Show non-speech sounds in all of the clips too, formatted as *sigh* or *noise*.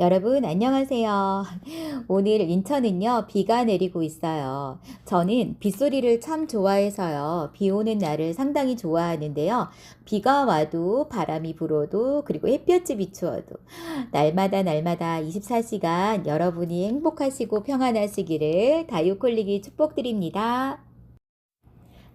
여러분, 안녕하세요. *laughs* 오늘 인천은요, 비가 내리고 있어요. 저는 빗소리를 참 좋아해서요, 비 오는 날을 상당히 좋아하는데요. 비가 와도, 바람이 불어도, 그리고 햇볕이 비추어도, 날마다 날마다 24시간 여러분이 행복하시고 평안하시기를 다육홀릭이 축복드립니다.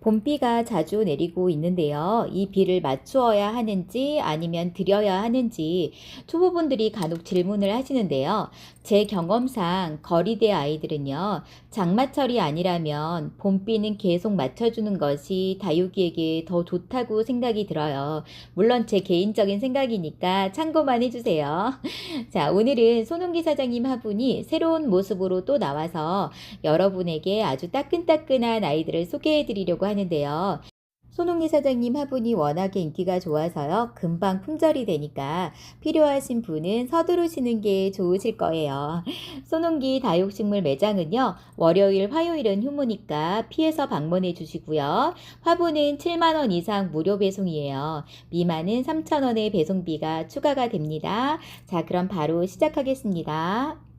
봄비가 자주 내리고 있는데요. 이 비를 맞추어야 하는지 아니면 드려야 하는지 초보분들이 간혹 질문을 하시는데요. 제 경험상 거리대 아이들은요. 장마철이 아니라면 봄비는 계속 맞춰주는 것이 다육이에게 더 좋다고 생각이 들어요. 물론 제 개인적인 생각이니까 참고만 해주세요. *laughs* 자, 오늘은 손홍기 사장님 화분이 새로운 모습으로 또 나와서 여러분에게 아주 따끈따끈한 아이들을 소개해 드리려고 하는데요. 손홍기 사장님 화분이 워낙에 인기가 좋아서요. 금방 품절이 되니까 필요하신 분은 서두르시는 게 좋으실 거예요. 손홍기 다육식물 매장은요. 월요일, 화요일은 휴무니까 피해서 방문해 주시고요. 화분은 7만원 이상 무료 배송이에요. 미만은 3,000원의 배송비가 추가가 됩니다. 자, 그럼 바로 시작하겠습니다.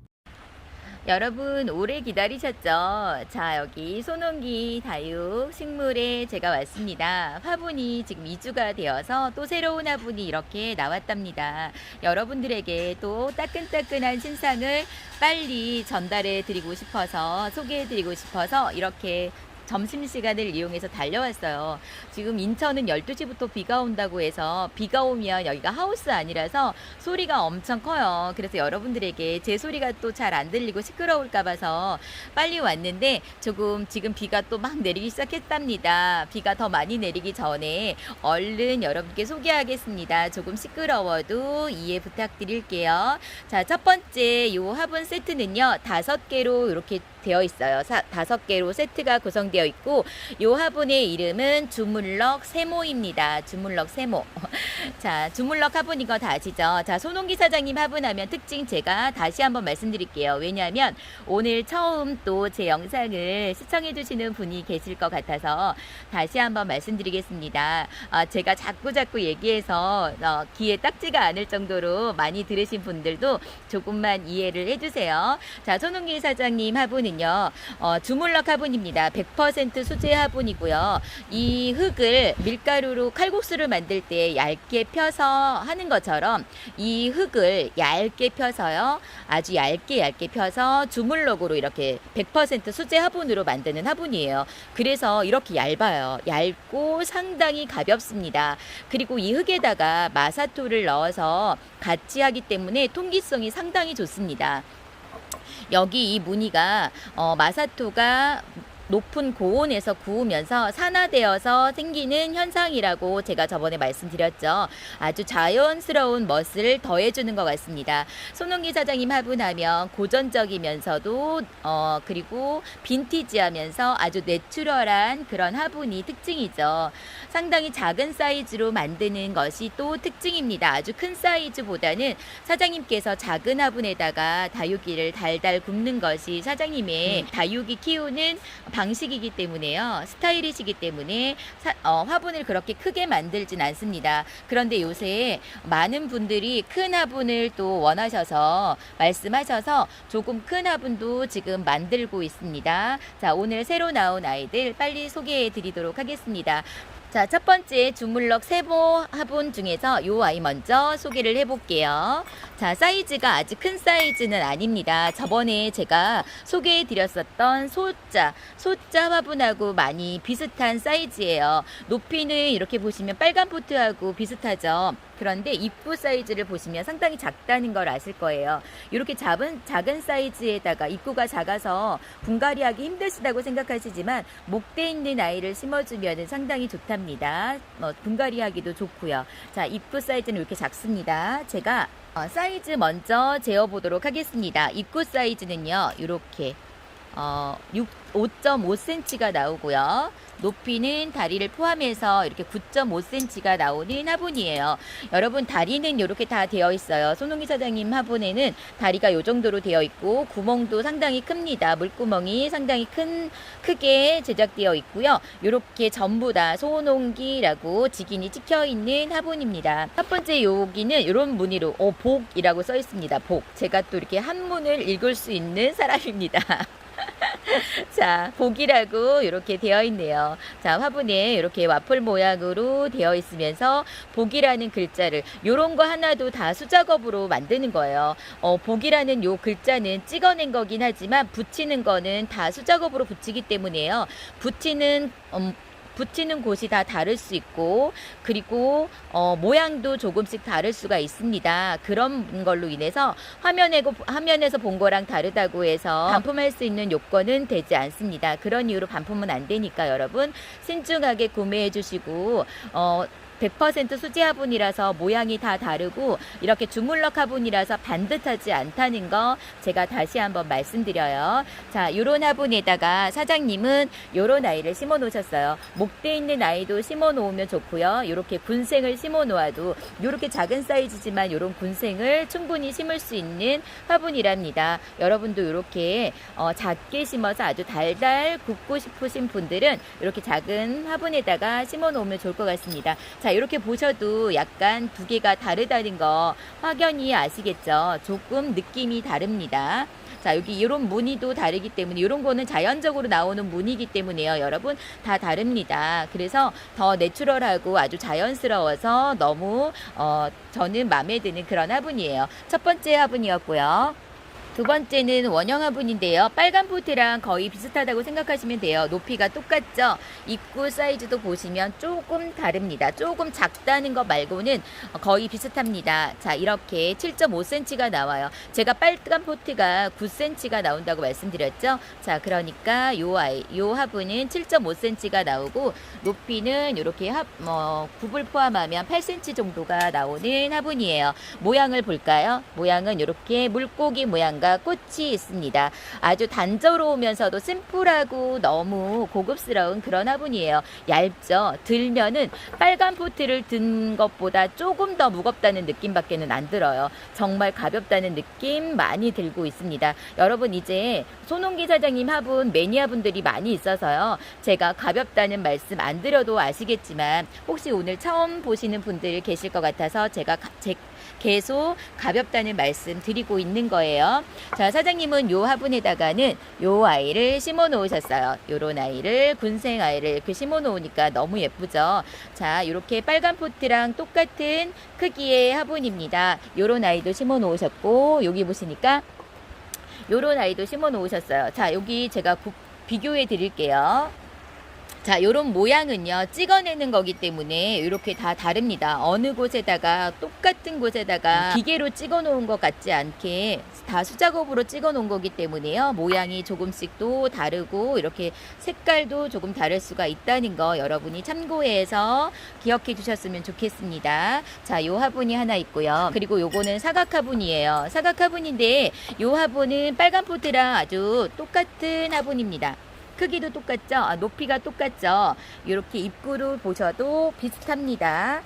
여러분 오래 기다리셨죠? 자 여기 손홍기 다육 식물에 제가 왔습니다. 화분이 지금 2주가 되어서 또 새로운 화분이 이렇게 나왔답니다. 여러분들에게 또 따끈따끈한 신상을 빨리 전달해 드리고 싶어서 소개해 드리고 싶어서 이렇게 점심시간을 이용해서 달려왔어요. 지금 인천은 12시부터 비가 온다고 해서 비가 오면 여기가 하우스 아니라서 소리가 엄청 커요. 그래서 여러분들에게 제 소리가 또 잘 안 들리고 시끄러울까 봐서 빨리 왔는데 조금 지금 비가 또 막 내리기 시작했답니다. 비가 더 많이 내리기 전에 얼른 여러분께 소개하겠습니다. 조금 시끄러워도 이해 부탁드릴게요. 자, 첫 번째 요 화분 세트는요. 다섯 개로 이렇게 되어 있어요. 사, 다섯 개로 세트가 구성되어 있고 요 화분의 이름은 주물럭 세모입니다. 주물럭 세모. *laughs* 자, 주물럭 화분 이거 다 아시죠? 자, 손홍기 사장님 화분하면 특징 제가 다시 한번 말씀드릴게요. 왜냐하면 오늘 처음 또 제 영상을 시청해 주시는 분이 계실 것 같아서 다시 한번 말씀드리겠습니다. 아, 제가 자꾸 자꾸 얘기해서 어, 귀에 딱지가 않을 정도로 많이 들으신 분들도 조금만 이해를 해주세요. 자, 손홍기 사장님 화분은 요, 어, 주물럭 화분입니다. 100% 수제 화분이고요. 이 흙을 밀가루로 칼국수를 만들 때 얇게 펴서 하는 것처럼 이 흙을 얇게 펴서요, 아주 얇게 얇게 펴서 주물럭으로 이렇게 100% 수제 화분으로 만드는 화분이에요. 그래서 이렇게 얇아요. 얇고 상당히 가볍습니다. 그리고 이 흙에다가 마사토를 넣어서 같이 하기 때문에 통기성이 상당히 좋습니다. 여기 이 무늬가 어, 마사토가 높은 고온에서 구우면서 산화되어서 생기는 현상이라고 제가 저번에 말씀드렸죠. 아주 자연스러운 멋을 더해주는 것 같습니다. 손홍기 사장님 화분하면 고전적이면서도 어 그리고 빈티지하면서 아주 내추럴한 그런 화분이 특징이죠. 상당히 작은 사이즈로 만드는 것이 또 특징입니다. 아주 큰 사이즈보다는 사장님께서 작은 화분에다가 다육이를 달달 굽는 것이 사장님의 다육이 키우는 방식이기 때문에요. 스타일이시기 때문에 사- 어, 화분을 그렇게 크게 만들진 않습니다. 그런데 요새 많은 분들이 큰 화분을 또 원하셔서 말씀하셔서 조금 큰 화분도 지금 만들고 있습니다. 자, 오늘 새로 나온 아이들 빨리 소개해 드리도록 하겠습니다. 자, 첫 번째 주물럭 세모 화분 중에서 요 아이 먼저 소개를 해볼게요. 자, 사이즈가 아주 큰 사이즈는 아닙니다. 저번에 제가 소개해 드렸었던 소자, 소자 화분하고 많이 비슷한 사이즈예요. 높이는 이렇게 보시면 빨간 포트하고 비슷하죠. 그런데 입구 사이즈를 보시면 상당히 작다는 걸 아실 거예요. 이렇게 작은, 작은 사이즈에다가 입구가 작아서 분갈이 하기 힘드시다고 생각하시지만 목대 있는 아이를 심어주면 상당히 좋답니다. 뭐 분갈이 하기도 좋고요. 자, 입구 사이즈는 이렇게 작습니다. 제가 어, 사이즈 먼저 재어보도록 하겠습니다. 입구 사이즈는요, 이렇게 어, 6, 5.5cm가 나오고요. 높이는 다리를 포함해서 이렇게 9.5cm가 나오는 화분이에요. 여러분 다리는 이렇게 다 되어 있어요. 손홍기 사장님 화분에는 다리가 이 정도로 되어 있고 구멍도 상당히 큽니다. 물구멍이 상당히 큰 크게 제작되어 있고요. 이렇게 전부 다 소농기라고 직인이 찍혀 있는 화분입니다. 첫 번째 여기는 이런 무늬로 어, 복이라고 써 있습니다. 복. 제가 또 이렇게 한문을 읽을 수 있는 사람입니다. *laughs* *laughs* 자, 복이라고 이렇게 되어 있네요. 자, 화분에 이렇게 와플 모양으로 되어 있으면서 복이라는 글자를 요런 거 하나도 다 수작업으로 만드는 거예요. 어, 복이라는 요 글자는 찍어낸 거긴 하지만 붙이는 거는 다 수작업으로 붙이기 때문에요. 붙이는 음, 붙이는 곳이 다 다를 수 있고 그리고 어, 모양도 조금씩 다를 수가 있습니다. 그런 걸로 인해서 화면에 화면에서 본 거랑 다르다고 해서 반품할 수 있는 요건은 되지 않습니다. 그런 이유로 반품은 안 되니까 여러분 신중하게 구매해 주시고 어, 100% 수제 화분이라서 모양이 다 다르고 이렇게 주물럭 화분이라서 반듯하지 않다는 거 제가 다시 한번 말씀드려요. 자, 요런 화분에다가 사장님은 요런 아이를 심어 놓으셨어요. 목대 있는 아이도 심어 놓으면 좋고요. 요렇게 군생을 심어 놓아도 요렇게 작은 사이즈지만 요런 군생을 충분히 심을 수 있는 화분이랍니다. 여러분도 요렇게 어, 작게 심어서 아주 달달 굽고 싶으신 분들은 이렇게 작은 화분에다가 심어 놓으면 좋을 것 같습니다. 자, 이렇게 보셔도 약간 두 개가 다르다는 거 확연히 아시겠죠? 조금 느낌이 다릅니다. 자, 여기 이런 무늬도 다르기 때문에 이런 거는 자연적으로 나오는 무늬이기 때문에요. 여러분 다 다릅니다. 그래서 더 내추럴하고 아주 자연스러워서 너무 어, 저는 마음에 드는 그런 화분이에요. 첫 번째 화분이었고요. 두 번째는 원형 화분인데요. 빨간 포트랑 거의 비슷하다고 생각하시면 돼요. 높이가 똑같죠? 입구 사이즈도 보시면 조금 다릅니다. 조금 작다는 것 말고는 거의 비슷합니다. 자, 이렇게 7.5cm가 나와요. 제가 빨간 포트가 9cm가 나온다고 말씀드렸죠? 자, 그러니까 요 아이, 요 화분은 7.5cm가 나오고 높이는 이렇게 합, 뭐, 굽을 포함하면 8cm 정도가 나오는 화분이에요. 모양을 볼까요? 모양은 이렇게 물고기 모양과 꽃이 있습니다. 아주 단조로우면서도 심플하고 너무 고급스러운 그런 화분이에요. 얇죠? 들면은 빨간 포트를 든 것보다 조금 더 무겁다는 느낌밖에는 안 들어요. 정말 가볍다는 느낌 많이 들고 있습니다. 여러분 이제 손홍기 사장님 화분 매니아 분들이 많이 있어서요. 제가 가볍다는 말씀 안 드려도 아시겠지만 혹시 오늘 처음 보시는 분들 계실 것 같아서 제가 가, 제, 계속 가볍다는 말씀 드리고 있는 거예요. 자, 사장님은 요 화분에다가는 요 아이를 심어 놓으셨어요. 요런 아이를, 군생 아이를 이렇게 심어 놓으니까 너무 예쁘죠? 자, 이렇게 빨간 포트랑 똑같은 크기의 화분입니다. 요런 아이도 심어 놓으셨고, 여기 보시니까 요런 아이도 심어 놓으셨어요. 자, 여기 제가 구, 비교해 드릴게요. 자, 요런 모양은요, 찍어내는 거기 때문에 이렇게 다 다릅니다. 어느 곳에다가 똑같은 곳에다가 기계로 찍어 놓은 것 같지 않게 다 수작업으로 찍어 놓은 거기 때문에요. 모양이 조금씩 또 다르고 이렇게 색깔도 조금 다를 수가 있다는 거 여러분이 참고해서 기억해 주셨으면 좋겠습니다. 자, 요 화분이 하나 있고요. 그리고 요거는 사각 화분이에요. 사각 화분인데 요 화분은 빨간 포트랑 아주 똑같은 화분입니다. 크기도 똑같죠? 아, 높이가 똑같죠? 이렇게 입구를 보셔도 비슷합니다.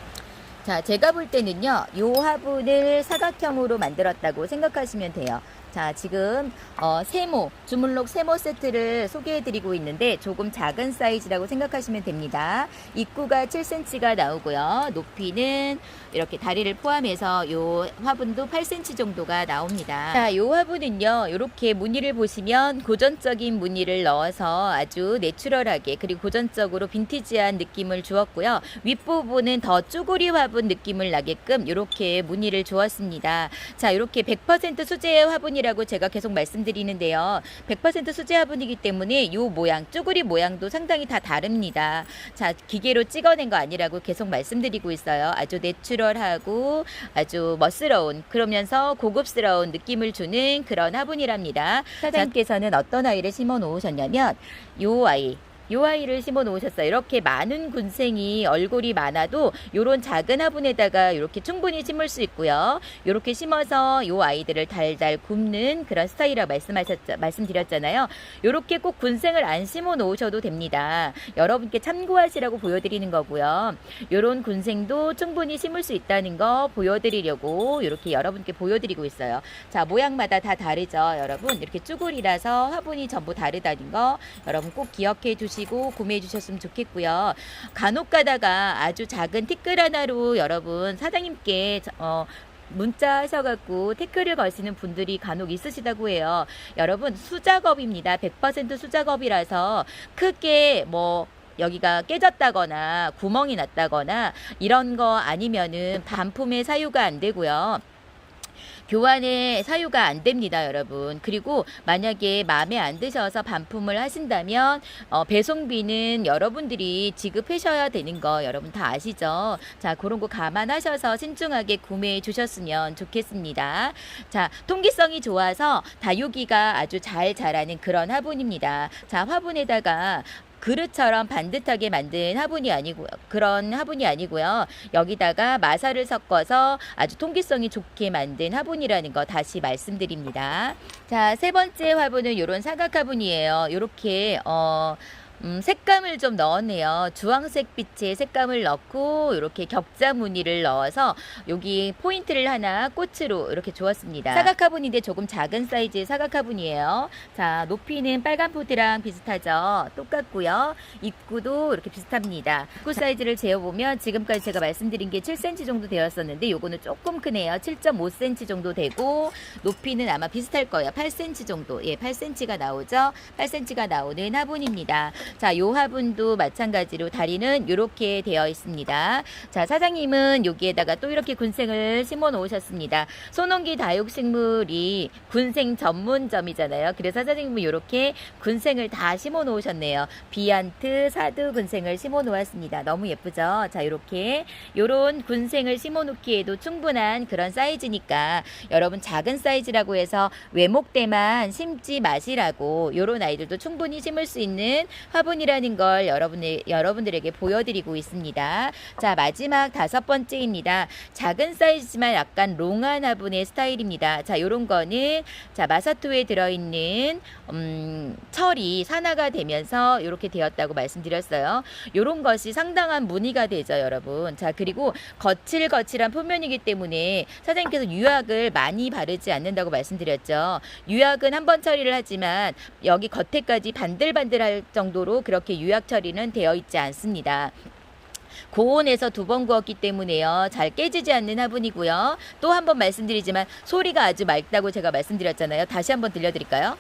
자, 제가 볼 때는요, 요 화분을 사각형으로 만들었다고 생각하시면 돼요. 자, 지금 어, 세모, 주물럭 세모 세트를 소개해 드리고 있는데 조금 작은 사이즈라고 생각하시면 됩니다. 입구가 7cm가 나오고요. 높이는 이렇게 다리를 포함해서 요 화분도 8cm 정도가 나옵니다. 자, 요 화분은요. 이렇게 무늬를 보시면 고전적인 무늬를 넣어서 아주 내추럴하게 그리고 고전적으로 빈티지한 느낌을 주었고요. 윗부분은 더 쭈구리 화분 느낌을 나게끔 이렇게 무늬를 주었습니다. 자, 이렇게 100% 수제의 화분이라고 제가 계속 말씀드리는데요. 100% 수제 화분이기 때문에 이 모양, 쭈구리 모양도 상당히 다 다릅니다. 자, 기계로 찍어낸 거 아니라고 계속 말씀드리고 있어요. 아주 내추럴 하고 아주 멋스러운 그러면서 고급스러운 느낌을 주는 그런 화분이랍니다. 사장님께서는 어떤 아이를 심어 놓으셨냐면 요 아이 요 아이를 심어 놓으셨어요. 이렇게 많은 군생이 얼굴이 많아도 요런 작은 화분에다가 이렇게 충분히 심을 수 있고요. 요렇게 심어서 요 아이들을 달달 굽는 그런 스타일이라고 말씀하셨 말씀드렸잖아요. 요렇게 꼭 군생을 안 심어 놓으셔도 됩니다. 여러분께 참고하시라고 보여드리는 거고요. 요런 군생도 충분히 심을 수 있다는 거 보여드리려고 이렇게 여러분께 보여드리고 있어요. 자, 모양마다 다 다르죠, 여러분. 이렇게 쭈글이라서 화분이 전부 다르다는 거 여러분 꼭 기억해 두시 고 구매해 주셨으면 좋겠고요. 간혹 가다가 아주 작은 티끌 하나로 여러분 사장님께 저- 어, 문자 하셔갖고 태클을 거시는 분들이 간혹 있으시다고 해요. 여러분 수작업입니다. 100% 수작업이라서 크게 뭐 여기가 깨졌다거나 구멍이 났다거나 이런 거 아니면은 반품의 사유가 안 되고요. 교환의 사유가 안 됩니다, 여러분. 그리고 만약에 마음에 안 드셔서 반품을 하신다면 어, 배송비는 여러분들이 지급하셔야 되는 거 여러분 다 아시죠? 자, 그런 거 감안하셔서 신중하게 구매해 주셨으면 좋겠습니다. 자, 통기성이 좋아서 다육이가 아주 잘 자라는 그런 화분입니다. 자, 화분에다가 그릇처럼 반듯하게 만든 화분이 아니고 그런 화분이 아니고요. 여기다가 마사를 섞어서 아주 통기성이 좋게 만든 화분이라는 거 다시 말씀드립니다. 자, 세 번째 화분은 이런 사각 화분이에요. 이렇게 어 음, 색감을 좀 넣었네요. 주황색 빛의 색감을 넣고 이렇게 격자 무늬를 넣어서 여기 포인트를 하나 꽃으로 이렇게 주었습니다. 사각 화분인데 조금 작은 사이즈의 사각 화분이에요. 자, 높이는 빨간 포트랑 비슷하죠. 똑같고요. 입구도 이렇게 비슷합니다. 입구 사이즈를 재어보면 지금까지 제가 말씀드린 게 7cm 정도 되었었는데 요거는 조금 크네요. 7.5cm 정도 되고 높이는 아마 비슷할 거예요. 8cm 정도. 예, 8cm가 나오죠. 8cm가 나오는 화분입니다. 자, 요 화분도 마찬가지로 다리는 이렇게 되어 있습니다. 자, 사장님은 여기에다가 또 이렇게 군생을 심어 놓으셨습니다. 손원기 다육식물이 군생 전문점이잖아요. 그래서 사장님은 이렇게 군생을 다 심어 놓으셨네요. 비안트, 사두 군생을 심어 놓았습니다. 너무 예쁘죠? 자, 이렇게 요런 군생을 심어 놓기에도 충분한 그런 사이즈니까 여러분 작은 사이즈라고 해서 외목 대만 심지 마시라고 요런 아이들도 충분히 심을 수 있는 화 분이라는 걸 여러분의 여러분들에게 보여드리고 있습니다. 자, 마지막 다섯 번째입니다. 작은 사이즈지만 약간 롱한 화분의 스타일입니다. 자, 요런 거는 자, 마사토에 들어있는 음, 철이 산화가 되면서 이렇게 되었다고 말씀드렸어요. 요런 것이 상당한 무늬가 되죠, 여러분. 자, 그리고 거칠거칠한 표면이기 때문에 사장님께서 유약을 많이 바르지 않는다고 말씀드렸죠. 유약은 한 번 처리를 하지만 여기 겉에까지 반들반들할 정도로 그렇게 유약 처리는 되어 있지 않습니다. 고온에서 두 번 구웠기 때문에요. 잘 깨지지 않는 화분이고요. 또 한 번 말씀드리지만 소리가 아주 맑다고 제가 말씀드렸잖아요. 다시 한번 들려드릴까요?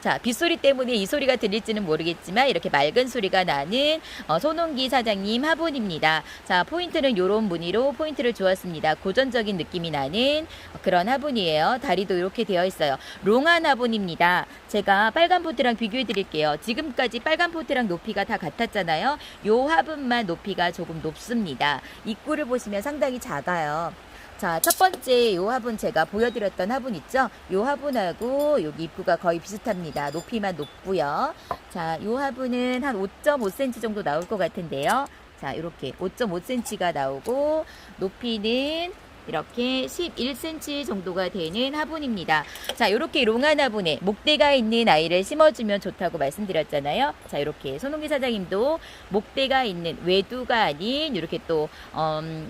자, 빗소리 때문에 이 소리가 들릴지는 모르겠지만 이렇게 맑은 소리가 나는 어, 손홍기 사장님 화분입니다. 자, 포인트는 요런 무늬로 포인트를 주었습니다. 고전적인 느낌이 나는 그런 화분이에요. 다리도 이렇게 되어 있어요. 롱한 화분입니다. 제가 빨간 포트랑 비교해 드릴게요. 지금까지 빨간 포트랑 높이가 다 같았잖아요. 요 화분만 높이가 조금 높습니다. 입구를 보시면 상당히 작아요. 자, 첫 번째 요 화분 제가 보여드렸던 화분 있죠? 요 화분하고 여기 입구가 거의 비슷합니다. 높이만 높고요. 자, 요 화분은 한 5.5cm 정도 나올 것 같은데요. 자, 이렇게 5.5cm가 나오고 높이는 이렇게 11cm 정도가 되는 화분입니다. 자, 이렇게 롱한 화분에 목대가 있는 아이를 심어주면 좋다고 말씀드렸잖아요. 자, 이렇게 손홍기 사장님도 목대가 있는 외두가 아닌 이렇게 또 음,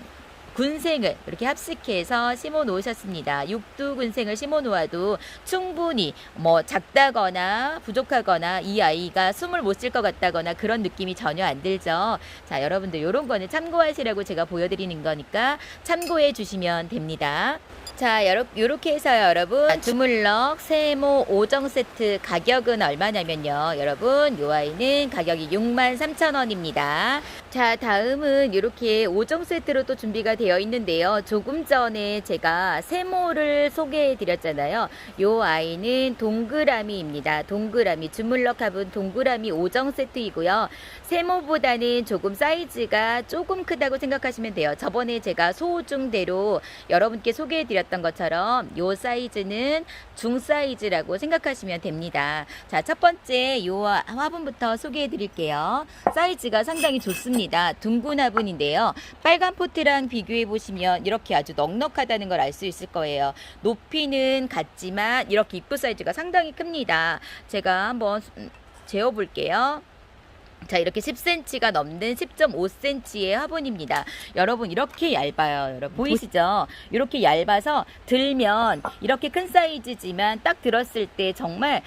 군생을 이렇게 합식해서 심어 놓으셨습니다. 육두 군생을 심어 놓아도 충분히 뭐 작다거나 부족하거나 이 아이가 숨을 못 쉴 것 같다거나 그런 느낌이 전혀 안 들죠. 자, 여러분들 이런 거는 참고하시라고 제가 보여드리는 거니까 참고해 주시면 됩니다. 자, 요렇게 해서요, 여러분. 주물럭 세모 5정 세트 가격은 얼마냐면요. 여러분, 요 아이는 가격이 63,000원입니다. 자, 다음은 이렇게 5정 세트로 또 준비가 되어 있는데요. 조금 전에 제가 세모를 소개해 드렸잖아요. 요 아이는 동그라미입니다. 동그라미 주물럭 화분 동그라미 5정 세트이고요. 세모보다는 조금 사이즈가 조금 크다고 생각하시면 돼요. 저번에 제가 소중대로 여러분께 소개해 드렸던 것처럼 요 사이즈는 중 사이즈라고 생각하시면 됩니다. 자, 첫 번째 요 화분부터 소개해 드릴게요. 사이즈가 상당히 좋습니다. 둥근 화분인데요. 빨간 포트랑 비교해 보시면 이렇게 아주 넉넉하다는 걸 알 수 있을 거예요. 높이는 같지만 이렇게 입구 사이즈가 상당히 큽니다. 제가 한번 재어 볼게요. 자, 이렇게 10cm가 넘는 10.5cm의 화분입니다. 여러분, 이렇게 얇아요. 여러분, 보이시죠? 이렇게 얇아서 들면 이렇게 큰 사이즈지만 딱 들었을 때 정말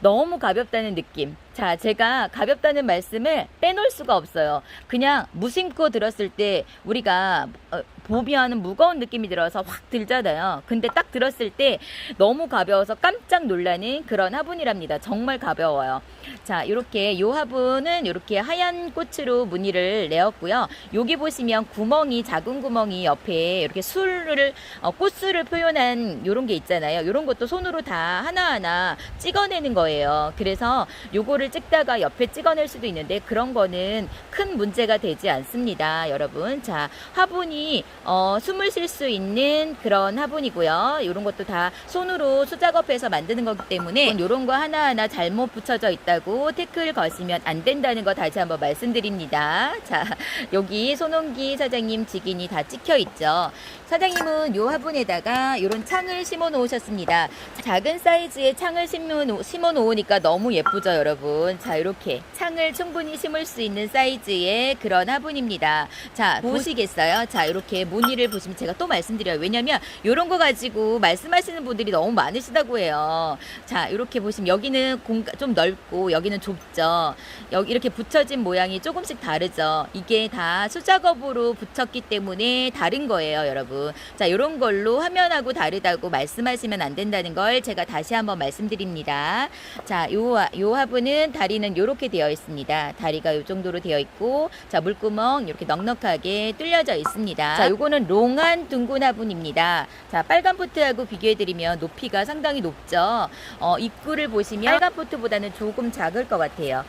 너무 가볍다는 느낌. 자, 제가 가볍다는 말씀을 빼놓을 수가 없어요. 그냥 무심코 들었을 때 우리가 어, 보면 무거운 느낌이 들어서 확 들잖아요. 근데 딱 들었을 때 너무 가벼워서 깜짝 놀라는 그런 화분이랍니다. 정말 가벼워요. 자, 이렇게 요 화분은 이렇게 하얀 꽃으로 무늬를 내었고요. 여기 보시면 구멍이 작은 구멍이 옆에 이렇게 술을 어, 꽃술을 표현한 요런 게 있잖아요. 요런 것도 손으로 다 하나하나 찍어내는 거예요. 그래서 요거를 찍다가 옆에 찍어낼 수도 있는데 그런 거는 큰 문제가 되지 않습니다. 여러분. 자, 화분이 어, 숨을 쉴 수 있는 그런 화분이고요. 이런 것도 다 손으로 수작업해서 만드는 거기 때문에 이런 거 하나하나 잘못 붙여져 있다고 태클 거시면 안 된다는 거 다시 한번 말씀드립니다. 자, 여기 손홍기 사장님 직인이 다 찍혀 있죠. 사장님은 요 화분에다가 이런 창을 심어 놓으셨습니다. 작은 사이즈의 창을 심어, 놓, 놓으니까 너무 예쁘죠, 여러분. 자, 이렇게 창을 충분히 심을 수 있는 사이즈의 그런 화분입니다. 자, 보시겠어요? 자, 이렇게 무늬를 보시면 제가 또 말씀드려요. 왜냐면 이런 거 가지고 말씀하시는 분들이 너무 많으시다고 해요. 자, 이렇게 보시면 여기는 공간 좀 넓고 여기는 좁죠. 여기 이렇게 붙여진 모양이 조금씩 다르죠. 이게 다 수작업으로 붙였기 때문에 다른 거예요, 여러분. 자, 이런 걸로 화면하고 다르다고 말씀하시면 안 된다는 걸 제가 다시 한번 말씀드립니다. 자, 요, 화- 요 화분은 다리는 이렇게 되어 있습니다. 다리가 요 정도로 되어 있고, 자, 물구멍 이렇게 넉넉하게 뚫려져 있습니다. 자, 요거는 롱한 둥근 화분입니다. 자, 빨간 포트하고 비교해드리면 높이가 상당히 높죠. 어, 입구를 보시면 빨간 포트보다는 조금 작을 것 같아요.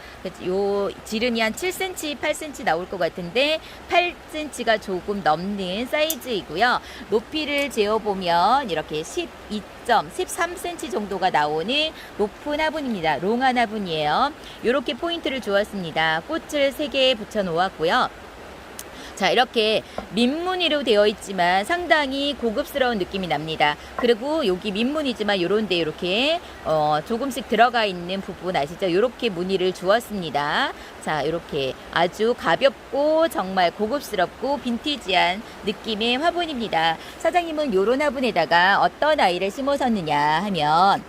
요 지름이 한 7cm, 8cm 나올 것 같은데 8cm가 조금 넘는 사이즈이고요. 높이를 재어보면 이렇게 12.13cm 정도가 나오는 높은 화분입니다. 롱한 화분이에요. 이렇게 포인트를 주었습니다. 꽃을 3개 붙여 놓았고요. 자, 이렇게 민무늬로 되어 있지만 상당히 고급스러운 느낌이 납니다. 그리고 여기 민무늬지만 요런 데 이렇게 어, 조금씩 들어가 있는 부분 아시죠? 이렇게 무늬를 주었습니다. 자, 이렇게 아주 가볍고 정말 고급스럽고 빈티지한 느낌의 화분입니다. 사장님은 요런 화분에다가 어떤 아이를 심으셨느냐 하면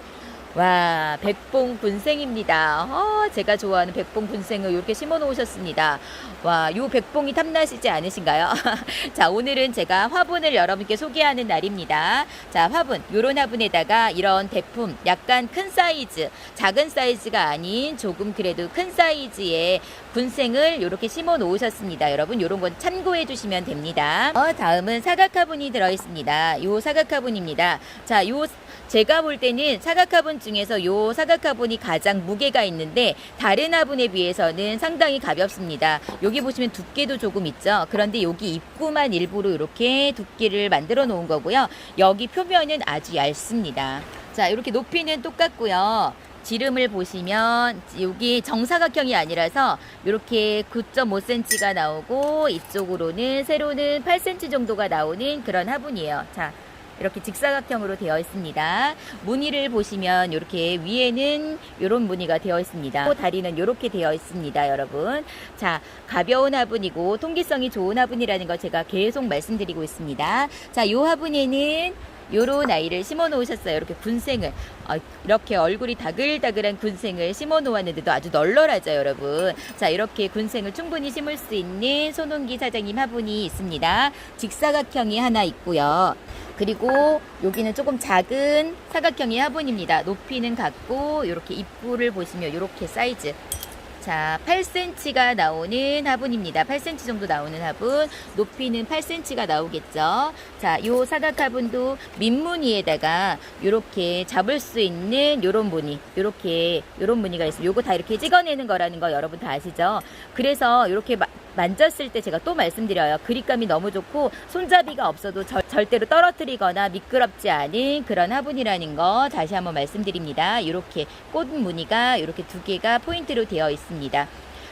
와, 백봉 군생입니다. 어, 제가 좋아하는 백봉 군생을 이렇게 심어 놓으셨습니다. 와, 요 백봉이 탐나시지 않으신가요? *laughs* 자, 오늘은 제가 화분을 여러분께 소개하는 날입니다. 자, 화분. 요런 화분에다가 이런 대품, 약간 큰 사이즈, 작은 사이즈가 아닌 조금 그래도 큰 사이즈의 군생을 이렇게 심어 놓으셨습니다. 여러분, 요런 건 참고해 주시면 됩니다. 어, 다음은 사각 화분이 들어 있습니다. 요 사각 화분입니다. 자, 요 제가 볼 때는 사각 화분 중에서 요 사각 화분이 가장 무게가 있는데 다른 화분에 비해서는 상당히 가볍습니다. 여기 보시면 두께도 조금 있죠. 그런데 여기 입구만 일부러 이렇게 두께를 만들어 놓은 거고요. 여기 표면은 아주 얇습니다. 자, 이렇게 높이는 똑같고요. 지름을 보시면 여기 정사각형이 아니라서 이렇게 9.5cm가 나오고 이쪽으로는 세로는 8cm 정도가 나오는 그런 화분이에요. 자, 이렇게 직사각형으로 되어 있습니다. 무늬를 보시면 이렇게 위에는 이런 무늬가 되어 있습니다. 또 다리는 이렇게 되어 있습니다, 여러분. 자, 가벼운 화분이고 통기성이 좋은 화분이라는 거 제가 계속 말씀드리고 있습니다. 자, 이 화분에는 요런 아이를 심어 놓으셨어요. 이렇게 군생을 어, 이렇게 얼굴이 다글다글한 군생을 심어 놓았는데도 아주 널널하죠, 여러분. 자, 이렇게 군생을 충분히 심을 수 있는 손홍기 사장님 화분이 있습니다. 직사각형이 하나 있고요. 그리고 여기는 조금 작은 사각형의 화분입니다. 높이는 같고 이렇게 입구를 보시면 이렇게 사이즈 자, 8cm가 나오는 화분입니다. 8cm 정도 나오는 화분. 높이는 8cm가 나오겠죠. 자, 요 사각 화분도 민무늬에다가 요렇게 잡을 수 있는 요런 무늬, 요렇게 요런 무늬가 있어요. 요거 다 이렇게 찍어내는 거라는 거 여러분 다 아시죠? 그래서 요렇게 마- 만졌을 때 제가 또 말씀드려요. 그립감이 너무 좋고 손잡이가 없어도 절, 절대로 떨어뜨리거나 미끄럽지 않은 그런 화분이라는 거 다시 한번 말씀드립니다. 이렇게 꽃 무늬가 이렇게 두 개가 포인트로 되어 있습니다.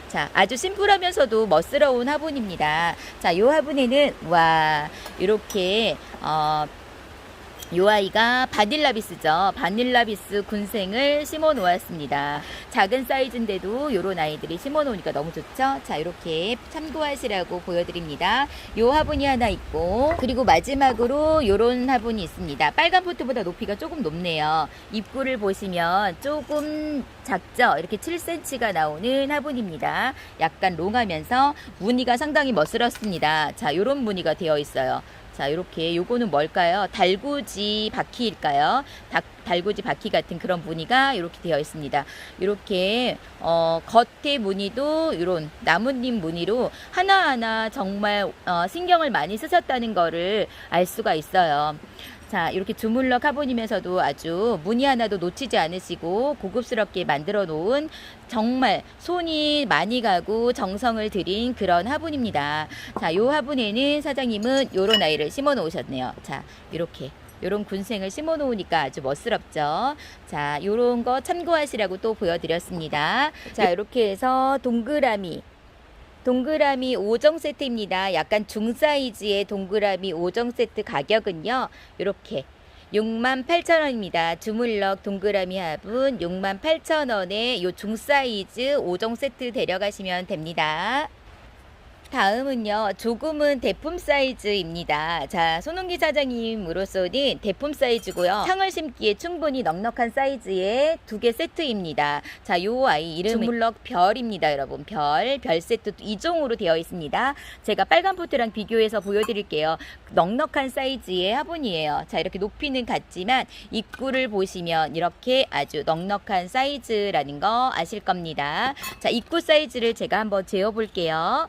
자, 아주 심플하면서도 멋스러운 화분입니다. 자, 요 화분에는 와 이렇게 어, 요 아이가 바닐라비스죠. 바닐라비스 군생을 심어 놓았습니다. 작은 사이즈인데도 요런 아이들이 심어 놓으니까 너무 좋죠. 자, 이렇게 참고하시라고 보여드립니다. 요 화분이 하나 있고, 그리고 마지막으로 요런 화분이 있습니다. 빨간 포트보다 높이가 조금 높네요. 입구를 보시면 조금 작죠? 이렇게 7cm가 나오는 화분입니다. 약간 롱하면서 무늬가 상당히 멋스럽습니다. 자, 요런 무늬가 되어 있어요. 자, 이렇게 요거는 뭘까요? 달구지 바퀴일까요? 닭, 달구지 바퀴 같은 그런 무늬가 이렇게 되어 있습니다. 이렇게 어, 겉에 무늬도 이런 나뭇잎 무늬로 하나하나 정말 어, 신경을 많이 쓰셨다는 거를 알 수가 있어요. 자, 이렇게 주물럭 화분이면서도 아주 무늬 하나도 놓치지 않으시고 고급스럽게 만들어 놓은 정말 손이 많이 가고 정성을 들인 그런 화분입니다. 자, 요 화분에는 사장님은 요런 아이를 심어 놓으셨네요. 자, 이렇게. 요런 군생을 심어 놓으니까 아주 멋스럽죠. 자, 요런 거 참고하시라고 또 보여드렸습니다. 자, 이렇게 해서 동그라미. 동그라미 5정 세트입니다. 약간 중사이즈의 동그라미 5정 세트 가격은요. 이렇게 68,000원입니다. 주물럭 동그라미 화분 68,000원에 요 중사이즈 5정 세트 데려가시면 됩니다. 다음은요, 조금은 대품 사이즈입니다. 자, 손흥기 사장님으로서는 대품 사이즈고요. 상을 심기에 충분히 넉넉한 사이즈의 두 개 세트입니다. 자, 요 아이 이름은 주물럭 별입니다, 여러분. 별, 별 세트 2종으로 되어 있습니다. 제가 빨간 포트랑 비교해서 보여드릴게요. 넉넉한 사이즈의 화분이에요. 자, 이렇게 높이는 같지만 입구를 보시면 이렇게 아주 넉넉한 사이즈라는 거 아실 겁니다. 자, 입구 사이즈를 제가 한번 재어볼게요.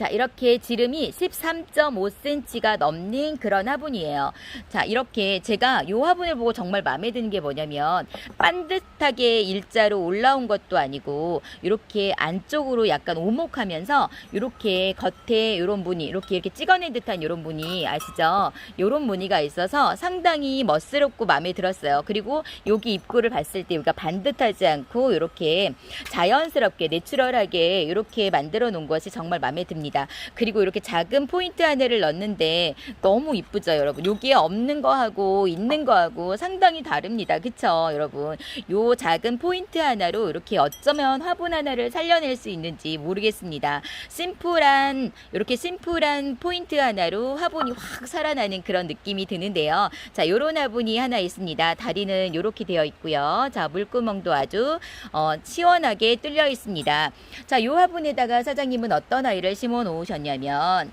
자, 이렇게 지름이 13.5cm가 넘는 그런 화분이에요. 자, 이렇게 제가 요 화분을 보고 정말 마음에 드는 게 뭐냐면 반듯하게 일자로 올라온 것도 아니고 이렇게 안쪽으로 약간 오목하면서 이렇게 겉에 이런 무늬, 이렇게 이렇게 찍어낸 듯한 이런 무늬 아시죠? 이런 무늬가 있어서 상당히 멋스럽고 마음에 들었어요. 그리고 여기 입구를 봤을 때 여기가 반듯하지 않고 이렇게 자연스럽게 내추럴하게 이렇게 만들어 놓은 것이 정말 마음에 듭니다. 그리고 이렇게 작은 포인트 하나를 넣는데 너무 이쁘죠, 여러분. 여기에 없는 거하고 있는 거하고 상당히 다릅니다. 그쵸, 여러분. 요 작은 포인트 하나로 이렇게 어쩌면 화분 하나를 살려낼 수 있는지 모르겠습니다. 심플한 이렇게 심플한 포인트 하나로 화분이 확 살아나는 그런 느낌이 드는데요. 자, 요런 화분이 하나 있습니다. 다리는 이렇게 되어 있고요. 자, 물구멍도 아주 어, 시원하게 뚫려 있습니다. 자, 요 화분에다가 사장님은 어떤 아이를 심어 놓으셨냐면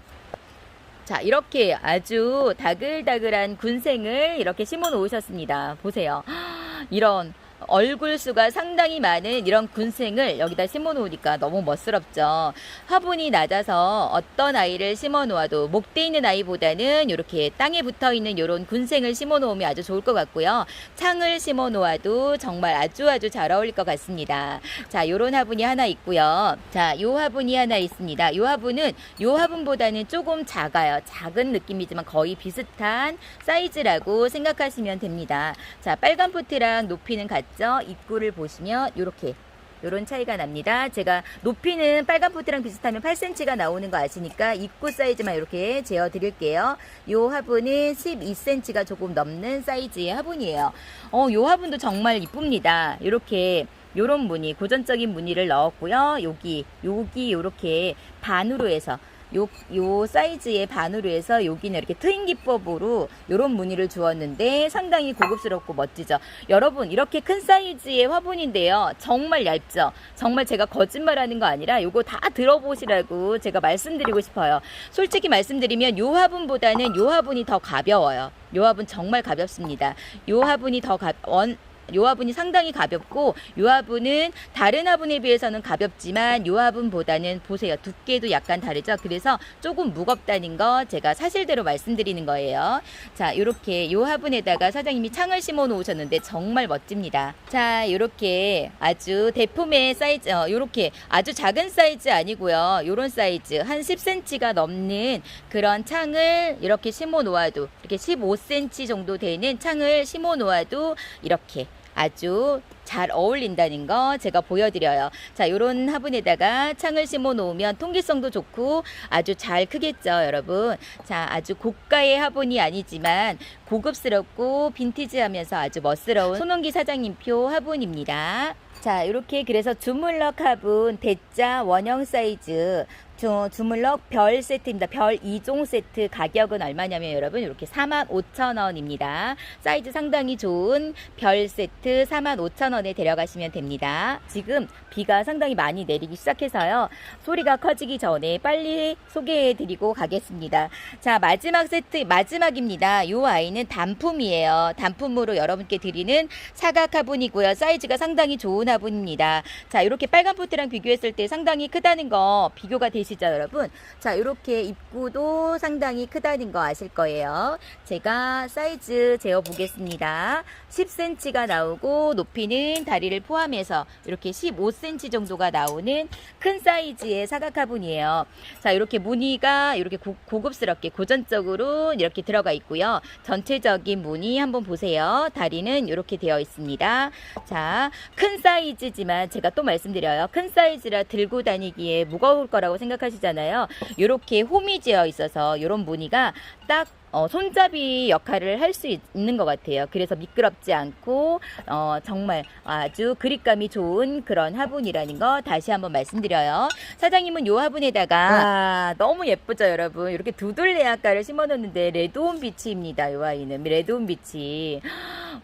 자, 이렇게 아주 다글다글한 군생을 이렇게 심어 놓으셨습니다. 보세요. *gasps* 이런 얼굴 수가 상당히 많은 이런 군생을 여기다 심어 놓으니까 너무 멋스럽죠. 화분이 낮아서 어떤 아이를 심어 놓아도 목대 있는 아이보다는 이렇게 땅에 붙어 있는 이런 군생을 심어 놓으면 아주 좋을 것 같고요. 창을 심어 놓아도 정말 아주 아주 잘 어울릴 것 같습니다. 자, 요런 화분이 하나 있고요. 자, 요 화분이 하나 있습니다. 요 화분은 요 화분보다는 조금 작아요. 작은 느낌이지만 거의 비슷한 사이즈라고 생각하시면 됩니다. 자, 빨간 포트랑 높이는 같죠? 입구를 보시면 요렇게 요런 차이가 납니다. 제가 높이는 빨간 포트랑 비슷하면 8cm가 나오는 거 아시니까 입구 사이즈만 이렇게 재어 드릴게요. 요 화분은 12cm가 조금 넘는 사이즈의 화분이에요. 어, 요 화분도 정말 이쁩니다. 이렇게 요런 무늬, 고전적인 무늬를 넣었고요. 여기, 여기 요렇게 반으로 해서 요, 요 사이즈의 반으로 해서 여기는 이렇게 트임 기법으로 요런 무늬를 주었는데 상당히 고급스럽고 멋지죠. 여러분, 이렇게 큰 사이즈의 화분인데요. 정말 얇죠? 정말 제가 거짓말 하는 거 아니라 요거 다 들어보시라고 제가 말씀드리고 싶어요. 솔직히 말씀드리면 요 화분보다는 요 화분이 더 가벼워요. 요 화분 정말 가볍습니다. 요 화분이 더 가, 원, 요 화분이 상당히 가볍고 요 화분은 다른 화분에 비해서는 가볍지만 요 화분보다는 보세요. 두께도 약간 다르죠? 그래서 조금 무겁다는 거 제가 사실대로 말씀드리는 거예요. 자 이렇게 요 화분에다가 사장님이 창을 심어 놓으셨는데 정말 멋집니다. 자 이렇게 아주 대품의 사이즈 어, 요렇게 아주 작은 사이즈 아니고요. 요런 사이즈 한 10cm가 넘는 그런 창을 이렇게 심어 놓아도 이렇게 15cm 정도 되는 창을 심어 놓아도 이렇게 아주 잘 어울린다는 거 제가 보여드려요. 자, 요런 화분에다가 창을 심어 놓으면 통기성도 좋고 아주 잘 크겠죠, 여러분. 자, 아주 고가의 화분이 아니지만 고급스럽고 빈티지하면서 아주 멋스러운 손원기 사장님표 화분입니다. 자, 이렇게 그래서 주물럭 화분 대자 원형 사이즈 주, 주물럭 별 세트입니다. 별 2종 세트 가격은 얼마냐면 여러분 이렇게 45,000원입니다. 사이즈 상당히 좋은 별 세트 45,000원에 데려가시면 됩니다. 지금 비가 상당히 많이 내리기 시작해서요. 소리가 커지기 전에 빨리 소개해 드리고 가겠습니다. 자, 마지막 세트 마지막입니다. 이 아이는 단품이에요. 단품으로 여러분께 드리는 사각 화분이고요. 사이즈가 상당히 좋은 화분입니다. 자, 이렇게 빨간 포트랑 비교했을 때 상당히 크다는 거 비교가 되시 죠, 여러분? 자, 이렇게 입구도 상당히 크다는 거 아실 거예요. 제가 사이즈 재어 보겠습니다. 10cm가 나오고 높이는 다리를 포함해서 이렇게 15cm 정도가 나오는 큰 사이즈의 사각 화분이에요. 자, 이렇게 무늬가 이렇게 고, 고급스럽게 고전적으로 이렇게 들어가 있고요. 전체적인 무늬 한번 보세요. 다리는 이렇게 되어 있습니다. 자, 큰 사이즈지만 제가 또 말씀드려요. 큰 사이즈라 들고 다니기에 무거울 거라고 생각 하시잖아요. 이렇게 홈이 지어 있어서 이런 무늬가 딱 어, 손잡이 역할을 할 수 있는 것 같아요. 그래서 미끄럽지 않고 어, 정말 아주 그립감이 좋은 그런 화분이라는 거 다시 한번 말씀드려요. 사장님은 요 화분에다가 와, 너무 예쁘죠, 여러분. 이렇게 두들레아까를 심어놓는데 레드온 비치입니다. 요 아이는 레드온 비치.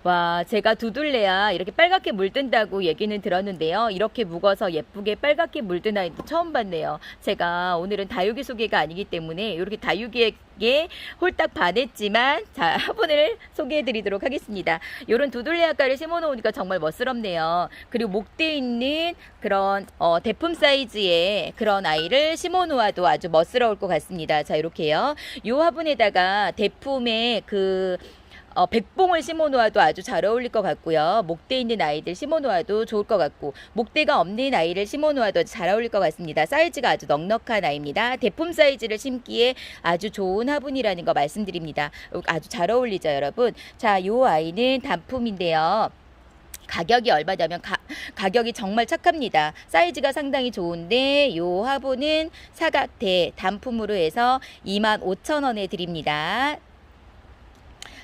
와, 제가 두들레야 이렇게 빨갛게 물든다고 얘기는 들었는데요. 이렇게 묵어서 예쁘게 빨갛게 물든 아이도 처음 봤네요. 제가 오늘은 다육이 소개가 아니기 때문에 이렇게 다육이에게 홀딱 반했지만 자, *laughs* 화분을 소개해 드리도록 하겠습니다. 요런 두들레아까를 심어 놓으니까 정말 멋스럽네요. 그리고 목대 있는 그런 어, 대품 사이즈의 그런 아이를 심어 놓아도 아주 멋스러울 것 같습니다. 자, 이렇게요. 요 화분에다가 대품의 그 어, 백봉을 심어 놓아도 아주 잘 어울릴 것 같고요. 목대 있는 아이들 심어 놓아도 좋을 것 같고 목대가 없는 아이를 심어 놓아도 잘 어울릴 것 같습니다. 사이즈가 아주 넉넉한 아이입니다. 대품 사이즈를 심기에 아주 좋은 화분이라는 거 말씀드립니다. 아주 잘 어울리죠, 여러분. 자, 요 아이는 단품인데요. 가격이 얼마냐면 가, 가격이 정말 착합니다. 사이즈가 상당히 좋은데 요 화분은 사각대 단품으로 해서 25,000원에 드립니다.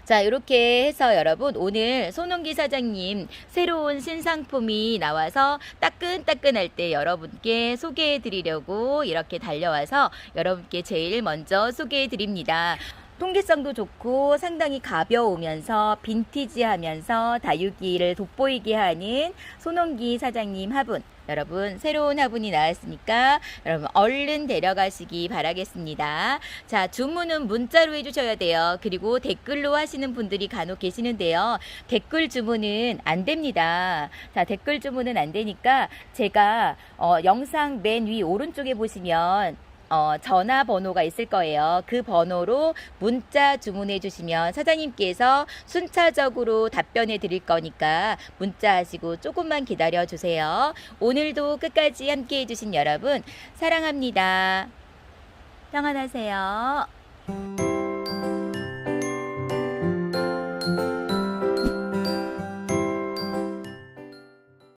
자, 이렇게 해서 여러분 오늘 손홍기 사장님 새로운 신상품이 나와서 따끈따끈할 때 여러분께 소개해 드리려고 이렇게 달려와서 여러분께 제일 먼저 소개해 드립니다. 통기성도 좋고 상당히 가벼우면서 빈티지하면서 다육이를 돋보이게 하는 손홍기 사장님 화분 여러분 새로운 화분이 나왔으니까 여러분 얼른 데려가시기 바라겠습니다. 자 주문은 문자로 해주셔야 돼요. 그리고 댓글로 하시는 분들이 간혹 계시는데요. 댓글 주문은 안 됩니다. 자 댓글 주문은 안 되니까 제가 어, 영상 맨 위 오른쪽에 보시면 어, 전화번호가 있을 거예요. 그 번호로 문자 주문해 주시면 사장님께서 순차적으로 답변해 드릴 거니까 문자 하시고 조금만 기다려 주세요. 오늘도 끝까지 함께 해주신 여러분, 사랑합니다. 평안하세요.